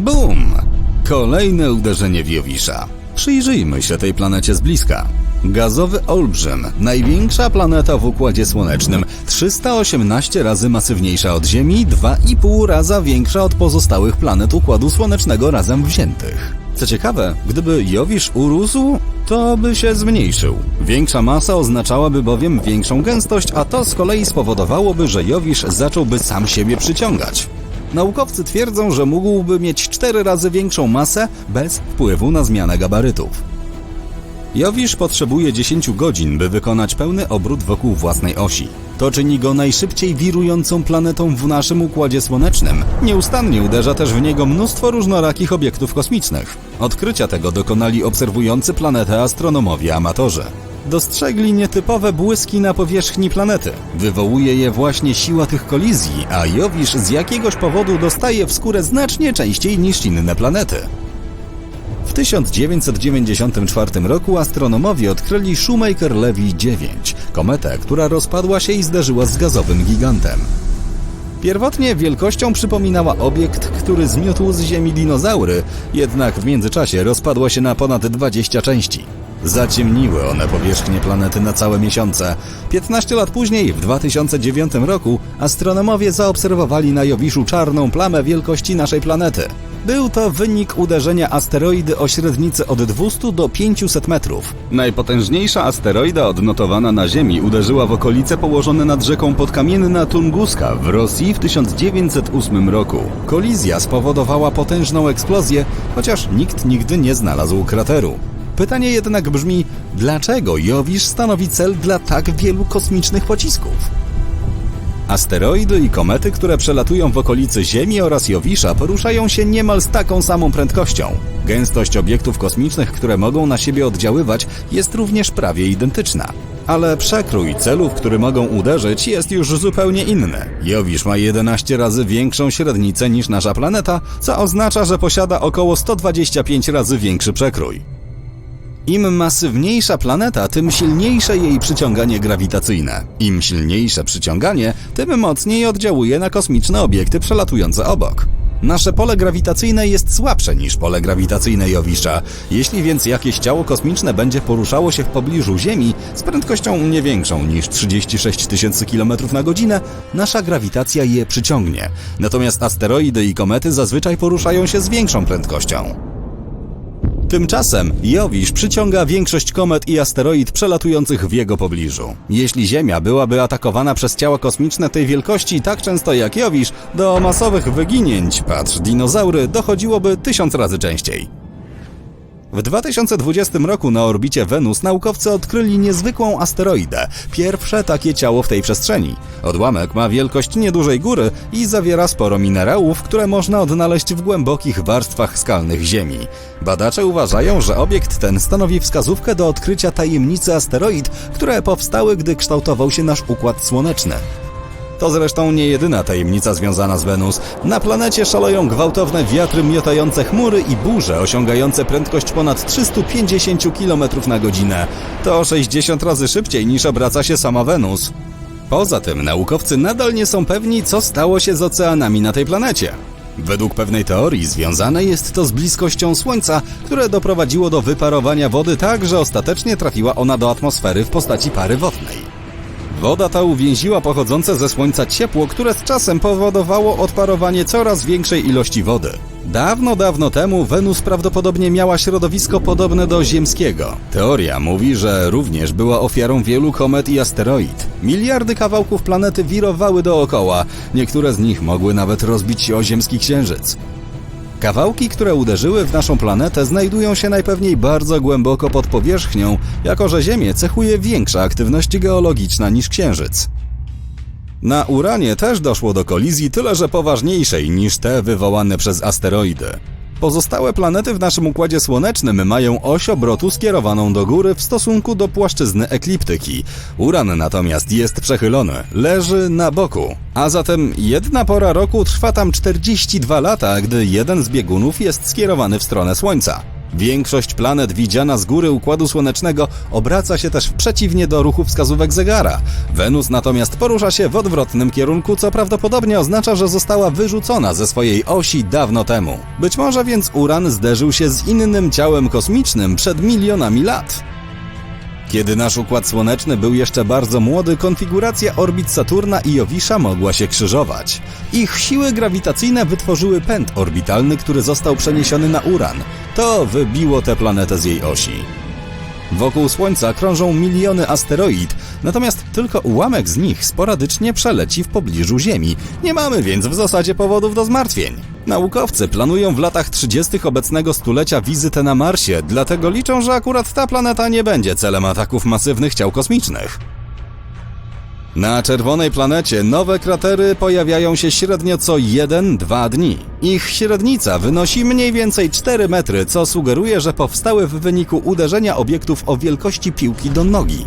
Bum! Kolejne uderzenie Jowisza. Przyjrzyjmy się tej planecie z bliska. Gazowy Olbrzym, największa planeta w Układzie Słonecznym, 318 razy masywniejsza od Ziemi, 2,5 raza większa od pozostałych planet Układu Słonecznego razem wziętych. Co ciekawe, gdyby Jowisz urósł, to by się zmniejszył. Większa masa oznaczałaby bowiem większą gęstość, a to z kolei spowodowałoby, że Jowisz zacząłby sam siebie przyciągać. Naukowcy twierdzą, że mógłby mieć 4 razy większą masę bez wpływu na zmianę gabarytów. Jowisz potrzebuje 10 godzin, by wykonać pełny obrót wokół własnej osi. To czyni go najszybciej wirującą planetą w naszym Układzie Słonecznym. Nieustannie uderza też w niego mnóstwo różnorakich obiektów kosmicznych. Odkrycia tego dokonali obserwujący planetę astronomowie amatorzy. Dostrzegli nietypowe błyski na powierzchni planety. Wywołuje je właśnie siła tych kolizji, a Jowisz z jakiegoś powodu dostaje w skórę znacznie częściej niż inne planety. W 1994 roku astronomowie odkryli Shoemaker-Levy 9, kometę, która rozpadła się i zderzyła z gazowym gigantem. Pierwotnie wielkością przypominała obiekt, który zmiótł z Ziemi dinozaury, jednak w międzyczasie rozpadła się na ponad 20 części. Zaciemniły one powierzchnię planety na całe miesiące. 15 lat później, w 2009 roku, astronomowie zaobserwowali na Jowiszu czarną plamę wielkości naszej planety. Był to wynik uderzenia asteroidy o średnicy od 200 do 500 metrów. Najpotężniejsza asteroida odnotowana na Ziemi uderzyła w okolice położone nad rzeką Podkamienna Tunguska w Rosji w 1908 roku. Kolizja spowodowała potężną eksplozję, chociaż nikt nigdy nie znalazł krateru. Pytanie jednak brzmi, dlaczego Jowisz stanowi cel dla tak wielu kosmicznych pocisków? Asteroidy i komety, które przelatują w okolicy Ziemi oraz Jowisza, poruszają się niemal z taką samą prędkością. Gęstość obiektów kosmicznych, które mogą na siebie oddziaływać, jest również prawie identyczna. Ale przekrój celów, który mogą uderzyć, jest już zupełnie inny. Jowisz ma 11 razy większą średnicę niż nasza planeta, co oznacza, że posiada około 125 razy większy przekrój. Im masywniejsza planeta, tym silniejsze jej przyciąganie grawitacyjne. Im silniejsze przyciąganie, tym mocniej oddziałuje na kosmiczne obiekty przelatujące obok. Nasze pole grawitacyjne jest słabsze niż pole grawitacyjne Jowisza. Jeśli więc jakieś ciało kosmiczne będzie poruszało się w pobliżu Ziemi z prędkością nie większą niż 36 tysięcy km na godzinę, nasza grawitacja je przyciągnie. Natomiast asteroidy i komety zazwyczaj poruszają się z większą prędkością. Tymczasem Jowisz przyciąga większość komet i asteroid przelatujących w jego pobliżu. Jeśli Ziemia byłaby atakowana przez ciała kosmiczne tej wielkości tak często jak Jowisz, do masowych wyginięć, patrz dinozaury, dochodziłoby tysiąc razy częściej. W 2020 roku na orbicie Wenus naukowcy odkryli niezwykłą asteroidę, pierwsze takie ciało w tej przestrzeni. Odłamek ma wielkość niedużej góry i zawiera sporo minerałów, które można odnaleźć w głębokich warstwach skalnych Ziemi. Badacze uważają, że obiekt ten stanowi wskazówkę do odkrycia tajemnicy asteroid, które powstały, gdy kształtował się nasz Układ Słoneczny. To zresztą nie jedyna tajemnica związana z Wenus. Na planecie szaleją gwałtowne wiatry miotające chmury i burze osiągające prędkość ponad 350 km na godzinę. To 60 razy szybciej niż obraca się sama Wenus. Poza tym naukowcy nadal nie są pewni, co stało się z oceanami na tej planecie. Według pewnej teorii związane jest to z bliskością Słońca, które doprowadziło do wyparowania wody tak, że ostatecznie trafiła ona do atmosfery w postaci pary wodnej. Woda ta uwięziła pochodzące ze Słońca ciepło, które z czasem powodowało odparowanie coraz większej ilości wody. Dawno, dawno temu Wenus prawdopodobnie miała środowisko podobne do ziemskiego. Teoria mówi, że również była ofiarą wielu komet i asteroid. Miliardy kawałków planety wirowały dookoła, niektóre z nich mogły nawet rozbić się o ziemski księżyc. Kawałki, które uderzyły w naszą planetę, znajdują się najpewniej bardzo głęboko pod powierzchnią, jako że Ziemię cechuje większa aktywność geologiczna niż Księżyc. Na Uranie też doszło do kolizji, tyle że poważniejszej niż te wywołane przez asteroidy. Pozostałe planety w naszym Układzie Słonecznym mają oś obrotu skierowaną do góry w stosunku do płaszczyzny ekliptyki. Uran natomiast jest przechylony, leży na boku. A zatem jedna pora roku trwa tam 42 lata, gdy jeden z biegunów jest skierowany w stronę Słońca. Większość planet widziana z góry Układu Słonecznego obraca się też przeciwnie do ruchu wskazówek zegara. Wenus natomiast porusza się w odwrotnym kierunku, co prawdopodobnie oznacza, że została wyrzucona ze swojej osi dawno temu. Być może więc Uran zderzył się z innym ciałem kosmicznym przed milionami lat. Kiedy nasz Układ Słoneczny był jeszcze bardzo młody, konfiguracja orbit Saturna i Jowisza mogła się krzyżować. Ich siły grawitacyjne wytworzyły pęd orbitalny, który został przeniesiony na Uran. To wybiło tę planetę z jej osi. Wokół Słońca krążą miliony asteroid, natomiast tylko ułamek z nich sporadycznie przeleci w pobliżu Ziemi. Nie mamy więc w zasadzie powodów do zmartwień. Naukowcy planują w latach 30. obecnego stulecia wizytę na Marsie, dlatego liczą, że akurat ta planeta nie będzie celem ataków masywnych ciał kosmicznych. Na czerwonej planecie nowe kratery pojawiają się średnio co 1-2 dni. Ich średnica wynosi mniej więcej 4 metry, co sugeruje, że powstały w wyniku uderzenia obiektów o wielkości piłki do nogi.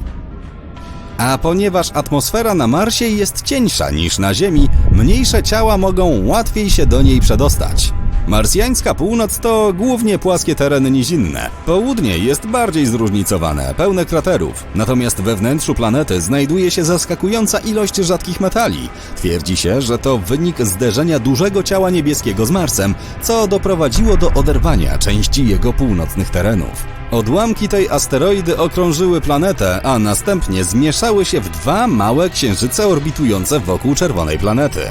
A ponieważ atmosfera na Marsie jest cieńsza niż na Ziemi, mniejsze ciała mogą łatwiej się do niej przedostać. Marsjańska północ to głównie płaskie tereny nizinne. Południe jest bardziej zróżnicowane, pełne kraterów. Natomiast we wnętrzu planety znajduje się zaskakująca ilość rzadkich metali. Twierdzi się, że to wynik zderzenia dużego ciała niebieskiego z Marsem, co doprowadziło do oderwania części jego północnych terenów. Odłamki tej asteroidy okrążyły planetę, a następnie zmieszały się w dwa małe księżyce orbitujące wokół czerwonej planety.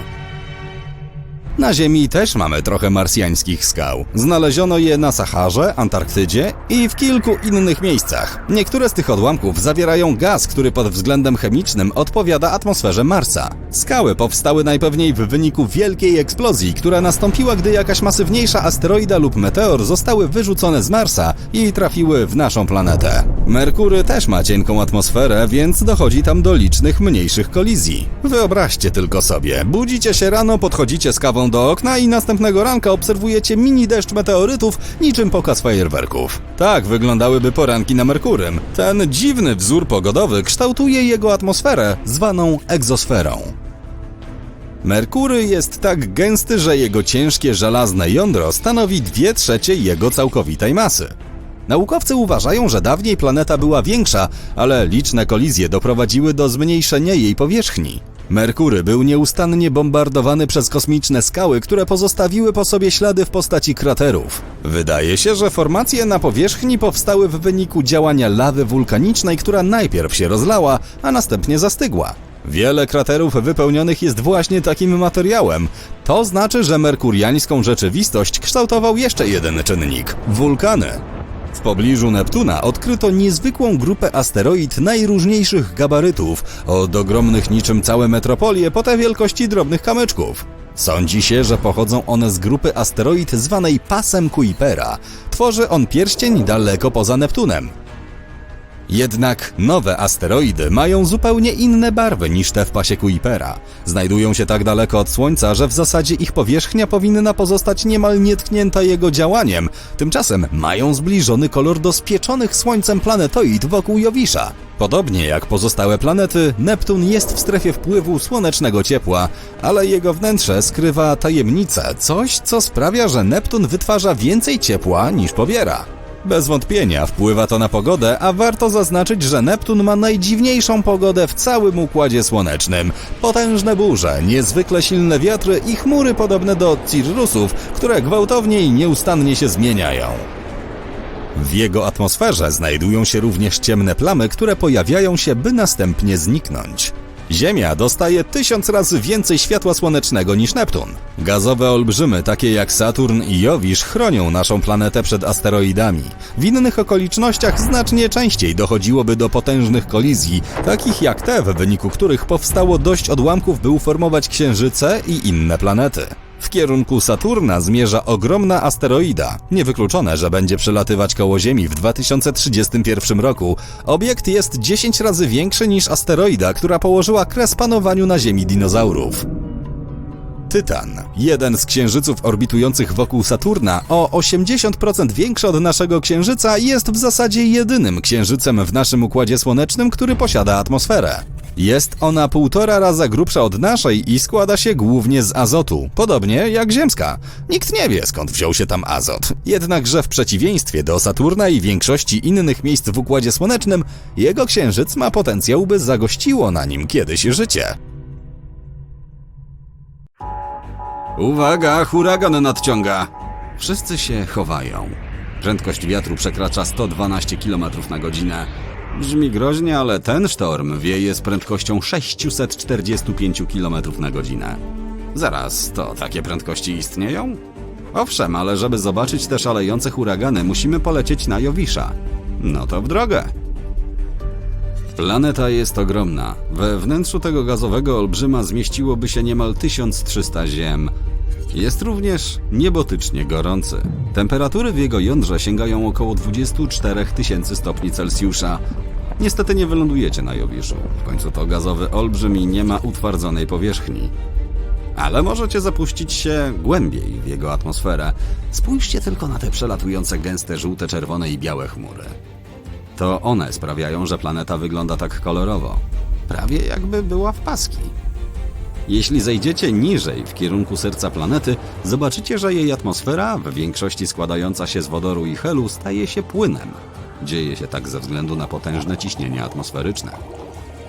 Na Ziemi też mamy trochę marsjańskich skał. Znaleziono je na Saharze, Antarktydzie i w kilku innych miejscach. Niektóre z tych odłamków zawierają gaz, który pod względem chemicznym odpowiada atmosferze Marsa. Skały powstały najpewniej w wyniku wielkiej eksplozji, która nastąpiła, gdy jakaś masywniejsza asteroida lub meteor zostały wyrzucone z Marsa i trafiły w naszą planetę. Merkury też ma cienką atmosferę, więc dochodzi tam do licznych mniejszych kolizji. Wyobraźcie tylko sobie, budzicie się rano, podchodzicie z kawą do okna i następnego ranka obserwujecie mini deszcz meteorytów niczym pokaz fajerwerków. Tak wyglądałyby poranki na Merkurym. Ten dziwny wzór pogodowy kształtuje jego atmosferę, zwaną egzosferą. Merkury jest tak gęsty, że jego ciężkie żelazne jądro stanowi 2 trzecie jego całkowitej masy. Naukowcy uważają, że dawniej planeta była większa, ale liczne kolizje doprowadziły do zmniejszenia jej powierzchni. Merkury był nieustannie bombardowany przez kosmiczne skały, które pozostawiły po sobie ślady w postaci kraterów. Wydaje się, że formacje na powierzchni powstały w wyniku działania lawy wulkanicznej, która najpierw się rozlała, a następnie zastygła. Wiele kraterów wypełnionych jest właśnie takim materiałem. To znaczy, że merkuriańską rzeczywistość kształtował jeszcze jeden czynnik wulkany. W pobliżu Neptuna odkryto niezwykłą grupę asteroid najróżniejszych gabarytów, od ogromnych niczym całe metropolie po te wielkości drobnych kamyczków. Sądzi się, że pochodzą one z grupy asteroid zwanej pasem Kuipera. Tworzy on pierścień daleko poza Neptunem. Jednak nowe asteroidy mają zupełnie inne barwy niż te w pasie Kuipera. Znajdują się tak daleko od Słońca, że w zasadzie ich powierzchnia powinna pozostać niemal nietknięta jego działaniem. Tymczasem mają zbliżony kolor do spieczonych Słońcem planetoid wokół Jowisza. Podobnie jak pozostałe planety, Neptun jest w strefie wpływu słonecznego ciepła, ale jego wnętrze skrywa tajemnicę, coś co sprawia, że Neptun wytwarza więcej ciepła niż pobiera. Bez wątpienia wpływa to na pogodę, a warto zaznaczyć, że Neptun ma najdziwniejszą pogodę w całym Układzie Słonecznym. Potężne burze, niezwykle silne wiatry i chmury podobne do Cirrusów, które gwałtownie i nieustannie się zmieniają. W jego atmosferze znajdują się również ciemne plamy, które pojawiają się, by następnie zniknąć. Ziemia dostaje tysiąc razy więcej światła słonecznego niż Neptun. Gazowe olbrzymy, takie jak Saturn i Jowisz, chronią naszą planetę przed asteroidami. W innych okolicznościach znacznie częściej dochodziłoby do potężnych kolizji, takich jak te, w wyniku których powstało dość odłamków, by uformować księżyce i inne planety. W kierunku Saturna zmierza ogromna asteroida. Niewykluczone, że będzie przelatywać koło Ziemi w 2031 roku. Obiekt jest 10 razy większy niż asteroida, która położyła kres panowaniu na Ziemi dinozaurów. Tytan, jeden z księżyców orbitujących wokół Saturna, o 80% większy od naszego księżyca, jest w zasadzie jedynym księżycem w naszym układzie słonecznym, który posiada atmosferę. Jest ona półtora raza grubsza od naszej i składa się głównie z azotu, podobnie jak Ziemska. Nikt nie wie skąd wziął się tam azot. Jednakże w przeciwieństwie do Saturna i większości innych miejsc w Układzie Słonecznym, jego księżyc ma potencjał, by zagościło na nim kiedyś życie. Uwaga, huragan nadciąga! Wszyscy się chowają. Prędkość wiatru przekracza 112 km na godzinę. Brzmi groźnie, ale ten sztorm wieje z prędkością 645 km na godzinę. Zaraz, to takie prędkości istnieją? Owszem, ale żeby zobaczyć te szalejące huragany, musimy polecieć na Jowisza. No to w drogę. Planeta jest ogromna. We wnętrzu tego gazowego olbrzyma zmieściłoby się niemal 1300 ziem. Jest również niebotycznie gorący. Temperatury w jego jądrze sięgają około 24 tysięcy stopni Celsjusza. Niestety nie wylądujecie na Jowiszu. W końcu to gazowy olbrzym i nie ma utwardzonej powierzchni. Ale możecie zapuścić się głębiej w jego atmosferę. Spójrzcie tylko na te przelatujące gęste żółte, czerwone i białe chmury. To one sprawiają, że planeta wygląda tak kolorowo. Prawie jakby była w paski. Jeśli zejdziecie niżej w kierunku serca planety, zobaczycie, że jej atmosfera, w większości składająca się z wodoru i helu, staje się płynem. Dzieje się tak ze względu na potężne ciśnienie atmosferyczne.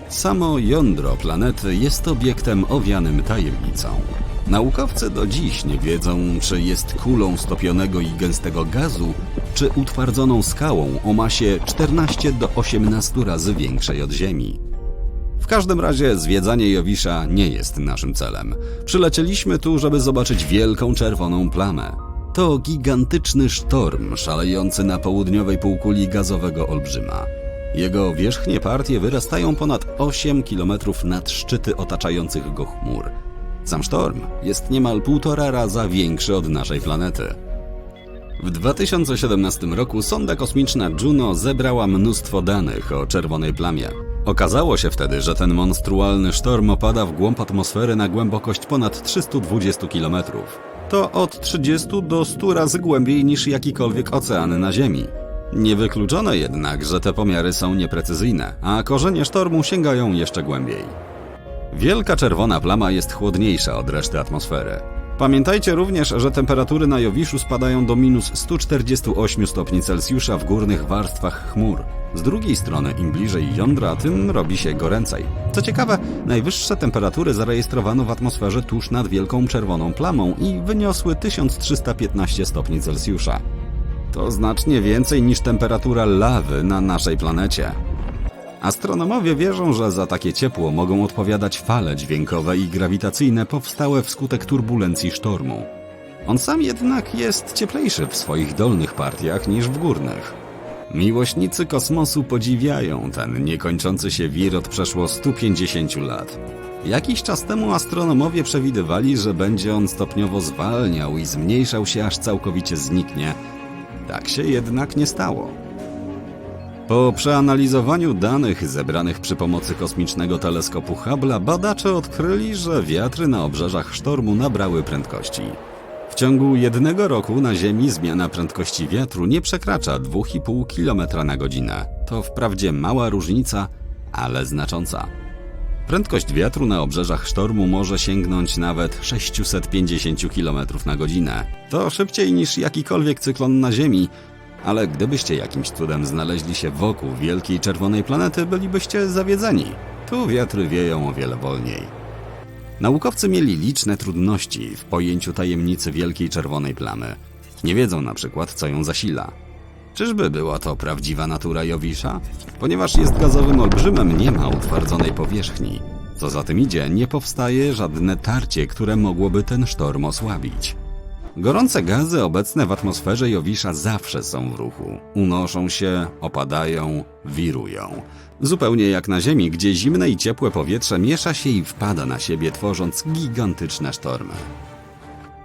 Samo jądro planety jest obiektem owianym tajemnicą. Naukowcy do dziś nie wiedzą, czy jest kulą stopionego i gęstego gazu, czy utwardzoną skałą o masie 14 do 18 razy większej od Ziemi. W każdym razie zwiedzanie Jowisza nie jest naszym celem. Przylecieliśmy tu, żeby zobaczyć wielką czerwoną plamę. To gigantyczny sztorm szalejący na południowej półkuli gazowego olbrzyma. Jego wierzchnie partie wyrastają ponad 8 km nad szczyty otaczających go chmur. Sam sztorm jest niemal półtora raza większy od naszej planety. W 2017 roku sonda kosmiczna Juno zebrała mnóstwo danych o czerwonej plamie. Okazało się wtedy, że ten monstrualny sztorm opada w głąb atmosfery na głębokość ponad 320 km. To od 30 do 100 razy głębiej niż jakikolwiek ocean na Ziemi. Niewykluczone jednak, że te pomiary są nieprecyzyjne, a korzenie sztormu sięgają jeszcze głębiej. Wielka czerwona plama jest chłodniejsza od reszty atmosfery. Pamiętajcie również, że temperatury na Jowiszu spadają do minus 148 stopni Celsjusza w górnych warstwach chmur. Z drugiej strony, im bliżej jądra, tym robi się goręcej. Co ciekawe, najwyższe temperatury zarejestrowano w atmosferze tuż nad wielką czerwoną plamą i wyniosły 1315 stopni Celsjusza. To znacznie więcej niż temperatura lawy na naszej planecie. Astronomowie wierzą, że za takie ciepło mogą odpowiadać fale dźwiękowe i grawitacyjne powstałe wskutek turbulencji sztormu. On sam jednak jest cieplejszy w swoich dolnych partiach niż w górnych. Miłośnicy kosmosu podziwiają ten niekończący się wir od przeszło 150 lat. Jakiś czas temu astronomowie przewidywali, że będzie on stopniowo zwalniał i zmniejszał się aż całkowicie zniknie. Tak się jednak nie stało. Po przeanalizowaniu danych zebranych przy pomocy kosmicznego teleskopu Hubble'a badacze odkryli, że wiatry na obrzeżach sztormu nabrały prędkości. W ciągu jednego roku na Ziemi zmiana prędkości wiatru nie przekracza 2,5 km na godzinę. To wprawdzie mała różnica, ale znacząca. Prędkość wiatru na obrzeżach sztormu może sięgnąć nawet 650 km na godzinę. To szybciej niż jakikolwiek cyklon na Ziemi, ale gdybyście jakimś cudem znaleźli się wokół wielkiej czerwonej planety, bylibyście zawiedzeni. Tu wiatry wieją o wiele wolniej. Naukowcy mieli liczne trudności w pojęciu tajemnicy wielkiej czerwonej plamy. Nie wiedzą na przykład, co ją zasila. Czyżby była to prawdziwa natura Jowisza? Ponieważ jest gazowym olbrzymem, nie ma utwardzonej powierzchni. Co za tym idzie, nie powstaje żadne tarcie, które mogłoby ten sztorm osłabić. Gorące gazy obecne w atmosferze Jowisza zawsze są w ruchu. Unoszą się, opadają, wirują. Zupełnie jak na Ziemi, gdzie zimne i ciepłe powietrze miesza się i wpada na siebie, tworząc gigantyczne sztormy.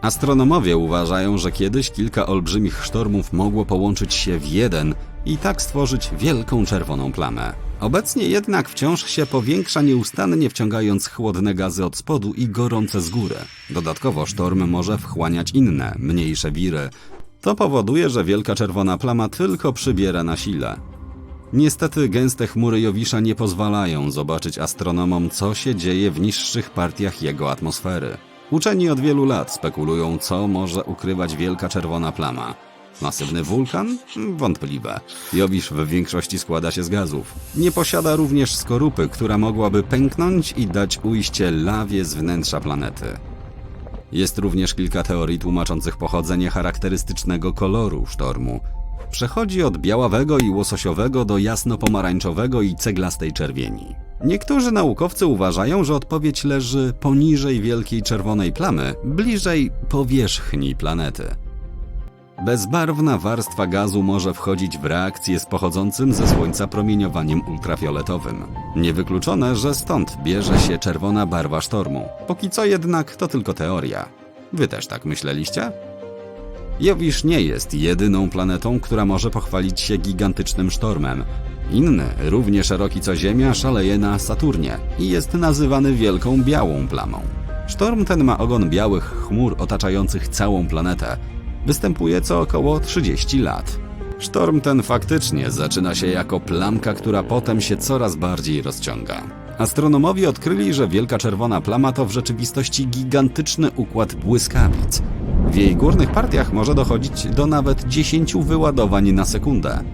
Astronomowie uważają, że kiedyś kilka olbrzymich sztormów mogło połączyć się w jeden i tak stworzyć wielką czerwoną plamę. Obecnie jednak wciąż się powiększa nieustannie wciągając chłodne gazy od spodu i gorące z góry. Dodatkowo sztorm może wchłaniać inne, mniejsze wiry. To powoduje, że wielka czerwona plama tylko przybiera na sile. Niestety gęste chmury Jowisza nie pozwalają zobaczyć astronomom, co się dzieje w niższych partiach jego atmosfery. Uczeni od wielu lat spekulują, co może ukrywać wielka czerwona plama. Masywny wulkan? Wątpliwe. Jowisz w większości składa się z gazów. Nie posiada również skorupy, która mogłaby pęknąć i dać ujście lawie z wnętrza planety. Jest również kilka teorii tłumaczących pochodzenie charakterystycznego koloru sztormu. Przechodzi od białawego i łososiowego do jasno-pomarańczowego i ceglastej czerwieni. Niektórzy naukowcy uważają, że odpowiedź leży poniżej wielkiej czerwonej plamy, bliżej powierzchni planety. Bezbarwna warstwa gazu może wchodzić w reakcję z pochodzącym ze Słońca promieniowaniem ultrafioletowym. Niewykluczone, że stąd bierze się czerwona barwa sztormu. Póki co jednak to tylko teoria. Wy też tak myśleliście? Jowisz nie jest jedyną planetą, która może pochwalić się gigantycznym sztormem. Inny, równie szeroki co Ziemia, szaleje na Saturnie i jest nazywany Wielką Białą Plamą. Sztorm ten ma ogon białych chmur otaczających całą planetę. Występuje co około 30 lat. Sztorm ten faktycznie zaczyna się jako plamka, która potem się coraz bardziej rozciąga. Astronomowie odkryli, że Wielka Czerwona Plama to w rzeczywistości gigantyczny układ błyskawic. W jej górnych partiach może dochodzić do nawet 10 wyładowań na sekundę.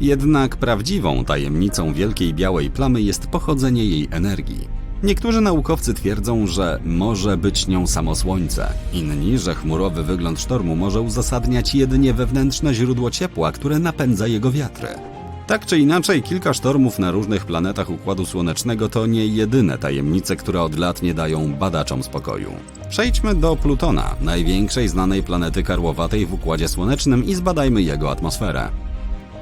Jednak prawdziwą tajemnicą Wielkiej Białej Plamy jest pochodzenie jej energii. Niektórzy naukowcy twierdzą, że może być nią samo Słońce, inni, że chmurowy wygląd sztormu może uzasadniać jedynie wewnętrzne źródło ciepła, które napędza jego wiatry. Tak czy inaczej, kilka sztormów na różnych planetach Układu Słonecznego to nie jedyne tajemnice, które od lat nie dają badaczom spokoju. Przejdźmy do Plutona, największej znanej planety karłowatej w Układzie Słonecznym i zbadajmy jego atmosferę.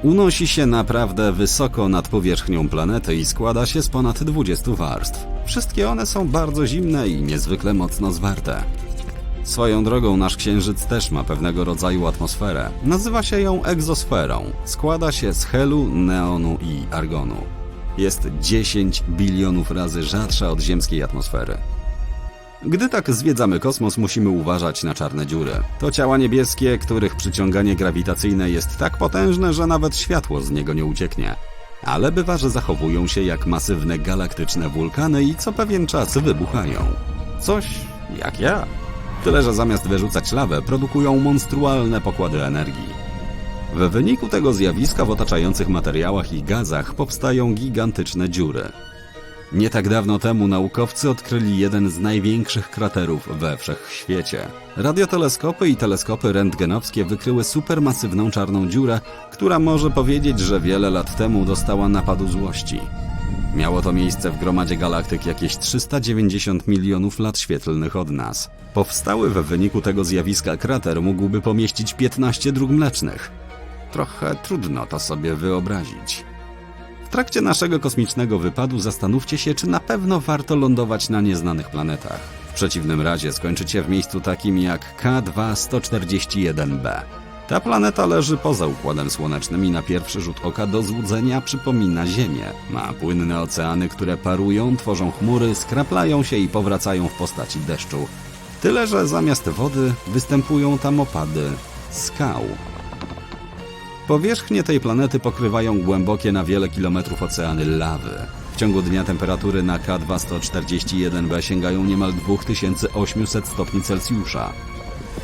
Unosi się naprawdę wysoko nad powierzchnią planety i składa się z ponad 20 warstw. Wszystkie one są bardzo zimne i niezwykle mocno zwarte. Swoją drogą nasz Księżyc też ma pewnego rodzaju atmosferę. Nazywa się ją egzosferą. Składa się z helu, neonu i argonu. Jest 10 bilionów razy rzadsza od ziemskiej atmosfery. Gdy tak zwiedzamy kosmos, musimy uważać na czarne dziury. To ciała niebieskie, których przyciąganie grawitacyjne jest tak potężne, że nawet światło z niego nie ucieknie. Ale bywa, że zachowują się jak masywne galaktyczne wulkany i co pewien czas wybuchają. Coś jak ja. Tyle, że zamiast wyrzucać lawę, produkują monstrualne pokłady energii. W wyniku tego zjawiska w otaczających materiałach i gazach powstają gigantyczne dziury. Nie tak dawno temu naukowcy odkryli jeden z największych kraterów we wszechświecie. Radioteleskopy i teleskopy rentgenowskie wykryły supermasywną czarną dziurę, która może powiedzieć, że wiele lat temu dostała napadu złości. Miało to miejsce w gromadzie galaktyk jakieś 390 milionów lat świetlnych od nas. Powstały w wyniku tego zjawiska krater mógłby pomieścić 15 dróg mlecznych. Trochę trudno to sobie wyobrazić. Trakcie naszego kosmicznego wypadu zastanówcie się, czy na pewno warto lądować na nieznanych planetach. W przeciwnym razie skończycie w miejscu takim jak K2-141b. Ta planeta leży poza Układem Słonecznym i na pierwszy rzut oka do złudzenia przypomina Ziemię. Ma płynne oceany, które parują, tworzą chmury, skraplają się i powracają w postaci deszczu. Tyle, że zamiast wody występują tam opady skał. Powierzchnię tej planety pokrywają głębokie na wiele kilometrów oceany lawy. W ciągu dnia temperatury na K241b sięgają niemal 2800 stopni Celsjusza.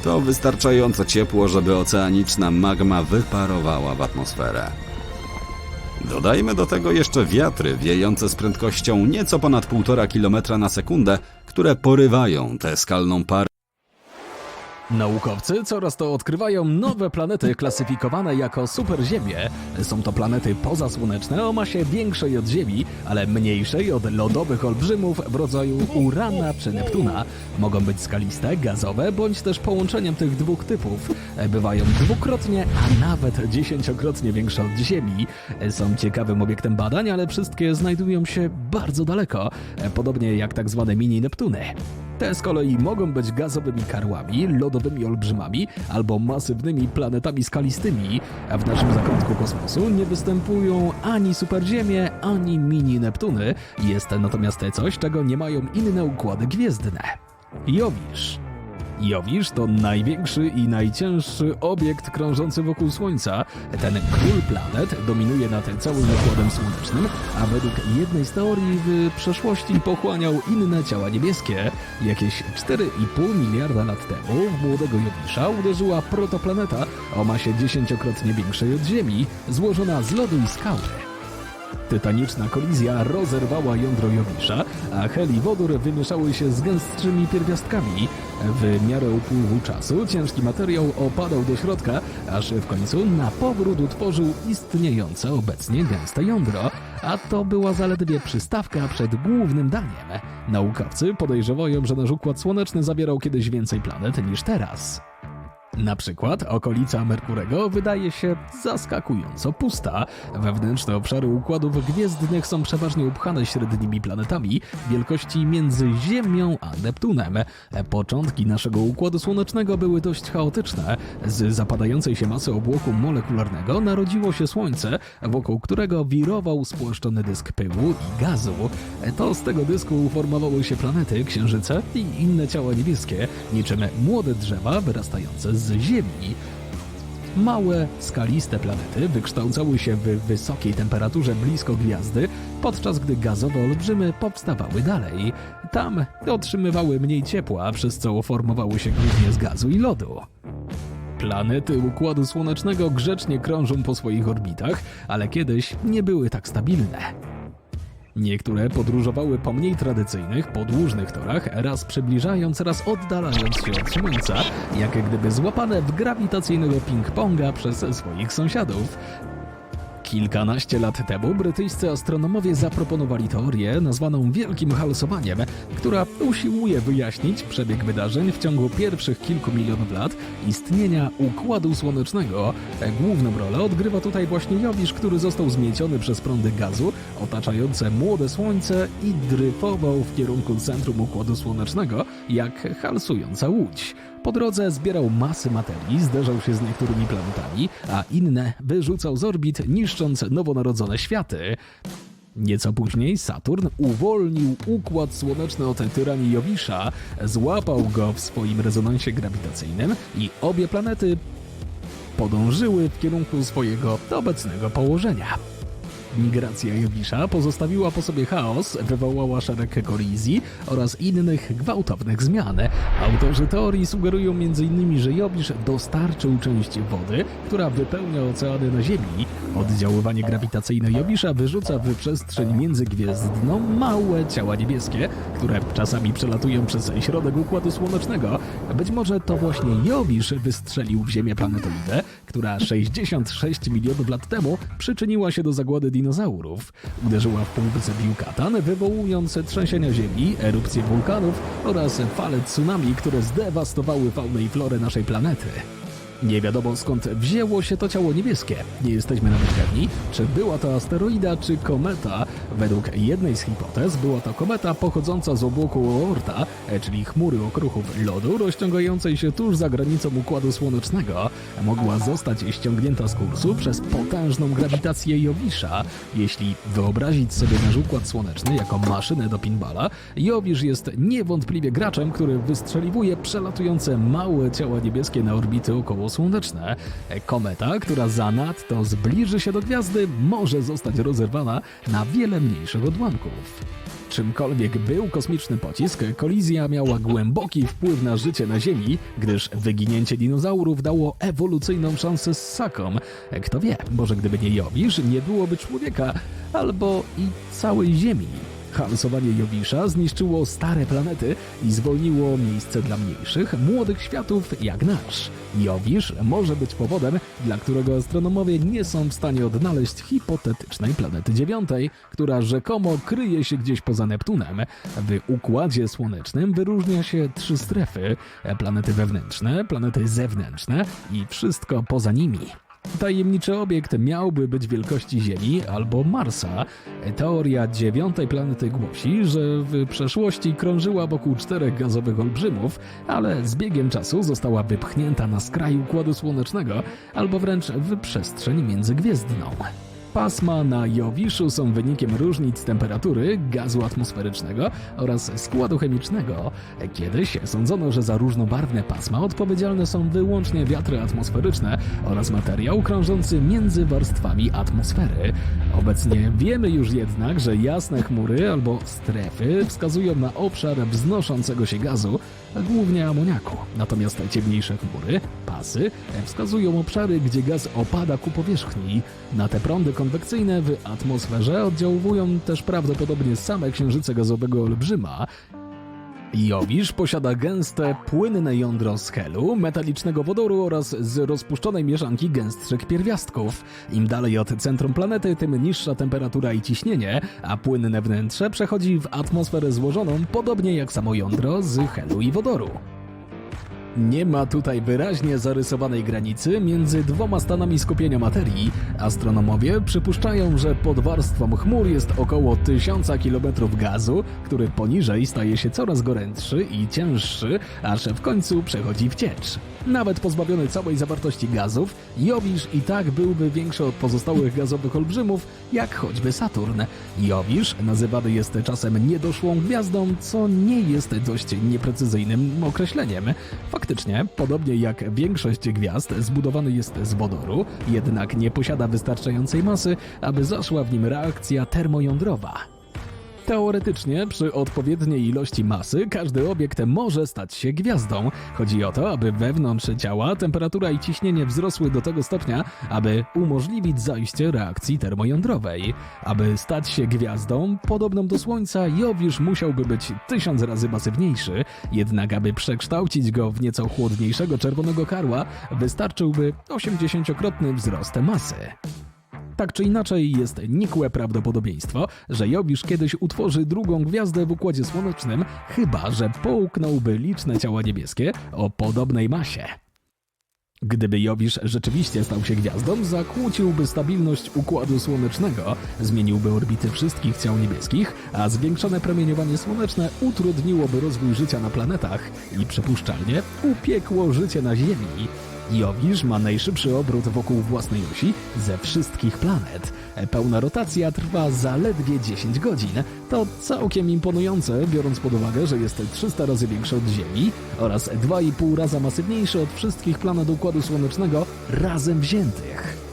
To wystarczająco ciepło, żeby oceaniczna magma wyparowała w atmosferę. Dodajmy do tego jeszcze wiatry wiejące z prędkością nieco ponad 1,5 km na sekundę, które porywają tę skalną parę. Naukowcy coraz to odkrywają nowe planety klasyfikowane jako superziemie. Są to planety pozasłoneczne o masie większej od Ziemi, ale mniejszej od lodowych olbrzymów w rodzaju Urana czy Neptuna. Mogą być skaliste, gazowe bądź też połączeniem tych dwóch typów. Bywają dwukrotnie, a nawet dziesięciokrotnie większe od Ziemi. Są ciekawym obiektem badań, ale wszystkie znajdują się bardzo daleko, podobnie jak tak zwane mini Neptuny. Te z kolei mogą być gazowymi karłami, lodowymi olbrzymami albo masywnymi planetami skalistymi, a w naszym zakątku kosmosu nie występują ani superziemie, ani mini Neptuny. Jest natomiast coś, czego nie mają inne układy gwiezdne. Jowisz. Jowisz to największy i najcięższy obiekt krążący wokół Słońca. Ten król planet dominuje nad całym układem słonecznym, a według jednej z teorii w przeszłości pochłaniał inne ciała niebieskie. Jakieś 4,5 miliarda lat temu w młodego Jowisza uderzyła protoplaneta o masie dziesięciokrotnie większej od Ziemi, złożona z lodu i skały. Tytaniczna kolizja rozerwała jądro Jowisza, a hel i wodór wymieszały się z gęstszymi pierwiastkami. W miarę upływu czasu ciężki materiał opadał do środka, aż w końcu na powrót utworzył istniejące obecnie gęste jądro, a to była zaledwie przystawka przed głównym daniem. Naukowcy podejrzewają, że nasz Układ Słoneczny zawierał kiedyś więcej planet niż teraz. Na przykład okolica Merkurego wydaje się zaskakująco pusta. Wewnętrzne obszary układów gwiezdnych są przeważnie upchane średnimi planetami wielkości między Ziemią a Neptunem. Początki naszego układu słonecznego były dość chaotyczne. Z zapadającej się masy obłoku molekularnego narodziło się Słońce, wokół którego wirował spłaszczony dysk pyłu i gazu. To z tego dysku formowały się planety, księżyce i inne ciała niebieskie, niczym młode drzewa wyrastające z Ziemi. Małe, skaliste planety wykształcały się w wysokiej temperaturze blisko gwiazdy, podczas gdy gazowe olbrzymy powstawały dalej. Tam otrzymywały mniej ciepła, przez co formowały się głównie z gazu i lodu. Planety Układu Słonecznego grzecznie krążą po swoich orbitach, ale kiedyś nie były tak stabilne. Niektóre podróżowały po mniej tradycyjnych, podłużnych torach, raz przybliżając, raz oddalając się od Słońca, jak gdyby złapane w grawitacyjnego ping-ponga przez swoich sąsiadów. Kilkanaście lat temu brytyjscy astronomowie zaproponowali teorię nazwaną Wielkim Halsowaniem, która usiłuje wyjaśnić przebieg wydarzeń w ciągu pierwszych kilku milionów lat istnienia Układu Słonecznego. Główną rolę odgrywa tutaj właśnie Jowisz, który został zmieciony przez prądy gazu otaczające młode Słońce i dryfował w kierunku centrum Układu Słonecznego jak halsująca łódź. Po drodze zbierał masy materii, zderzał się z niektórymi planetami, a inne wyrzucał z orbit, niszcząc nowonarodzone światy. Nieco później Saturn uwolnił układ słoneczny od tyranii Jowisza, złapał go w swoim rezonansie grawitacyjnym i obie planety podążyły w kierunku swojego obecnego położenia. Migracja Jowisza pozostawiła po sobie chaos, wywołała szereg kolizji oraz innych gwałtownych zmian. Autorzy teorii sugerują m.in., że Jowisz dostarczył część wody, która wypełnia oceany na Ziemi. Oddziaływanie grawitacyjne Jowisza wyrzuca w przestrzeń międzygwiezdną małe ciała niebieskie, które czasami przelatują przez środek Układu Słonecznego. Być może to właśnie Jowisz wystrzelił w Ziemię planetoidę, która 66 milionów lat temu przyczyniła się do zagłady dinozaurów. Uderzyła w półwysep Yucatan, wywołując trzęsienia ziemi, erupcje wulkanów oraz fale tsunami, które zdewastowały faunę i florę naszej planety. Nie wiadomo skąd wzięło się to ciało niebieskie. Nie jesteśmy nawet pewni, czy była to asteroida, czy kometa. Według jednej z hipotez była to kometa pochodząca z obłoku Oorta, czyli chmury okruchów lodu rozciągającej się tuż za granicą Układu Słonecznego. Mogła zostać ściągnięta z kursu przez potężną grawitację Jowisza. Jeśli wyobrazić sobie nasz Układ Słoneczny jako maszynę do pinballa, Jowisz jest niewątpliwie graczem, który wystrzeliwuje przelatujące małe ciała niebieskie na orbity około słoneczne. Kometa, która zanadto zbliży się do gwiazdy, może zostać rozerwana na wiele mniejszych odłamków. Czymkolwiek był kosmiczny pocisk, kolizja miała głęboki wpływ na życie na Ziemi, gdyż wyginięcie dinozaurów dało ewolucyjną szansę ssakom. Kto wie, może gdyby nie Jowisz, nie byłoby człowieka, albo i całej Ziemi. Halsowanie Jowisza zniszczyło stare planety i zwolniło miejsce dla mniejszych, młodych światów jak nasz. Jowisz może być powodem, dla którego astronomowie nie są w stanie odnaleźć hipotetycznej planety dziewiątej, która rzekomo kryje się gdzieś poza Neptunem. W Układzie Słonecznym wyróżnia się trzy strefy: planety wewnętrzne, planety zewnętrzne i wszystko poza nimi. Tajemniczy obiekt miałby być wielkości Ziemi albo Marsa. Teoria dziewiątej planety głosi, że w przeszłości krążyła wokół czterech gazowych olbrzymów, ale z biegiem czasu została wypchnięta na skraj Układu Słonecznego albo wręcz w przestrzeń międzygwiezdną. Pasma na Jowiszu są wynikiem różnic temperatury, gazu atmosferycznego oraz składu chemicznego. Kiedyś sądzono, że za różnobarwne pasma odpowiedzialne są wyłącznie wiatry atmosferyczne oraz materiał krążący między warstwami atmosfery. Obecnie wiemy już jednak, że jasne chmury albo strefy wskazują na obszar wznoszącego się gazu, głównie amoniaku. Natomiast ciemniejsze chmury, pasy, wskazują obszary, gdzie gaz opada ku powierzchni. Na te prądy konwekcyjne w atmosferze oddziałują też prawdopodobnie same księżyce gazowego olbrzyma. Jowisz posiada gęste, płynne jądro z helu, metalicznego wodoru oraz z rozpuszczonej mieszanki gęstszych pierwiastków. Im dalej od centrum planety, tym niższa temperatura i ciśnienie, a płynne wnętrze przechodzi w atmosferę złożoną, podobnie jak samo jądro z helu i wodoru. Nie ma tutaj wyraźnie zarysowanej granicy między dwoma stanami skupienia materii. Astronomowie przypuszczają, że pod warstwą chmur jest około 1000 km gazu, który poniżej staje się coraz gorętszy i cięższy, aż w końcu przechodzi w ciecz. Nawet pozbawiony całej zawartości gazów, Jowisz i tak byłby większy od pozostałych gazowych olbrzymów, jak choćby Saturn. Jowisz nazywany jest czasem niedoszłą gwiazdą, co nie jest dość nieprecyzyjnym określeniem. Faktycznie, podobnie jak większość gwiazd, zbudowany jest z wodoru, jednak nie posiada wystarczającej masy, aby zaszła w nim reakcja termojądrowa. Teoretycznie, przy odpowiedniej ilości masy, każdy obiekt może stać się gwiazdą. Chodzi o to, aby wewnątrz ciała temperatura i ciśnienie wzrosły do tego stopnia, aby umożliwić zajście reakcji termojądrowej. Aby stać się gwiazdą, podobną do Słońca, Jowisz musiałby być tysiąc razy masywniejszy, jednak aby przekształcić go w nieco chłodniejszego czerwonego karła, wystarczyłby 80-krotny wzrost masy. Tak czy inaczej, jest nikłe prawdopodobieństwo, że Jowisz kiedyś utworzy drugą gwiazdę w Układzie Słonecznym, chyba że połknąłby liczne ciała niebieskie o podobnej masie. Gdyby Jowisz rzeczywiście stał się gwiazdą, zakłóciłby stabilność Układu Słonecznego, zmieniłby orbity wszystkich ciał niebieskich, a zwiększone promieniowanie słoneczne utrudniłoby rozwój życia na planetach i przypuszczalnie upiekło życie na Ziemi. Jowisz ma najszybszy obrót wokół własnej osi ze wszystkich planet. Pełna rotacja trwa zaledwie 10 godzin. To całkiem imponujące, biorąc pod uwagę, że jest 300 razy większy od Ziemi oraz 2,5 raza masywniejszy od wszystkich planet Układu Słonecznego razem wziętych.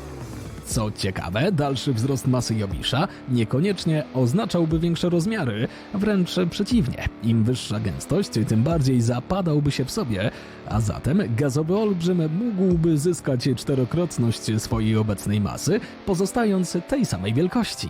Co ciekawe, dalszy wzrost masy Jowisza niekoniecznie oznaczałby większe rozmiary, wręcz przeciwnie. Im wyższa gęstość, tym bardziej zapadałby się w sobie, a zatem gazowy olbrzym mógłby zyskać czterokrotność swojej obecnej masy, pozostając tej samej wielkości.